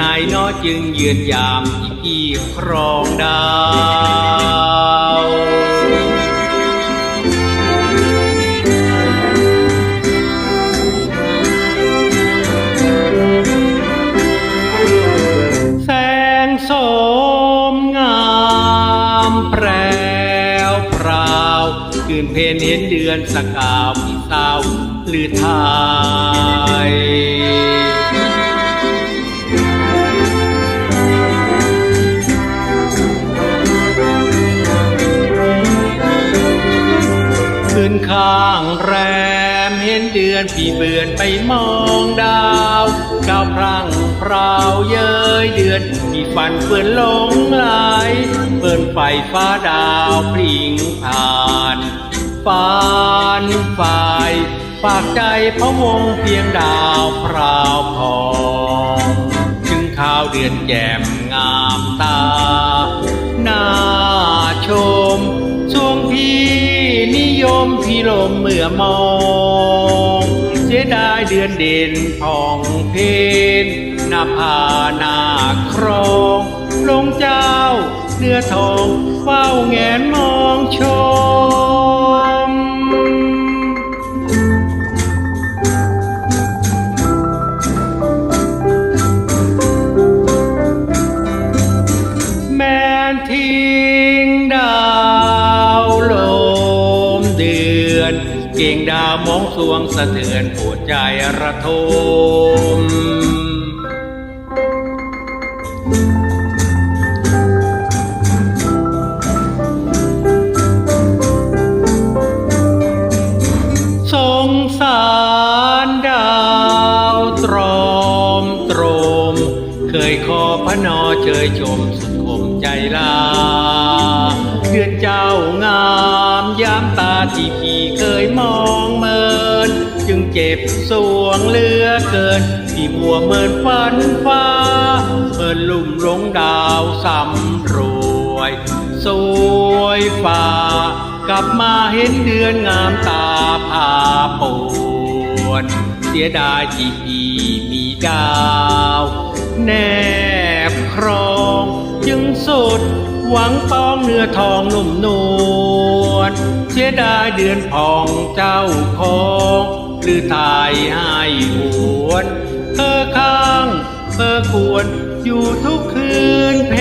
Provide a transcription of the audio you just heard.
นายน้อจึงยืนยามอีพี่ครองดาวแสงสมงามแปรวพราวคืนเพนเห็นเดือนสกาวพี่สาวหรือไทย ข้างแรมเห็นเดือนพี่เบือนไปมองดาวก้าวพรังพราวเย้ยเดือนพี่ฝันเปื่อนหลงไหลเปิ่นไฟฟ้าดาวพริงผ่านฝันฝ่ายฝากใจพะวงเพียงดาวพราวพองถึงข่าวเดือนแจ่มงามตาน่าชมช่วงพี่นิ ยมพี่ลมเมื่อมอง เสียดายเดือนเด่นผ่องเพนนาภานาครอง ลงเจ้าเนื้อทองเฝ้าแงนมองชม ดาวมองสวงสะเทือนปวดใจระทมสงสารดาวตรอมตรม เคยขอพระนอเชยชมสุดคมใจลา เดือนเจ้างามยามตาที่พี่ เจ็บสวงเลือเกิน ที่มัวเมินฝันฟ้าเปิดลุ่มหลงดาวสำรวย สวยฟ้ากลับมาเห็นเดือนงามตาพาปวดเสียดายที่พี่มีดาว แนบครองจึงสุดหวังปองเนื้อทองนุ่มนวลเสียดายเดือนพองเจ้าของ หรือทายให้หวนเธอข้างเธอควรอยู่ทุกคืนเพ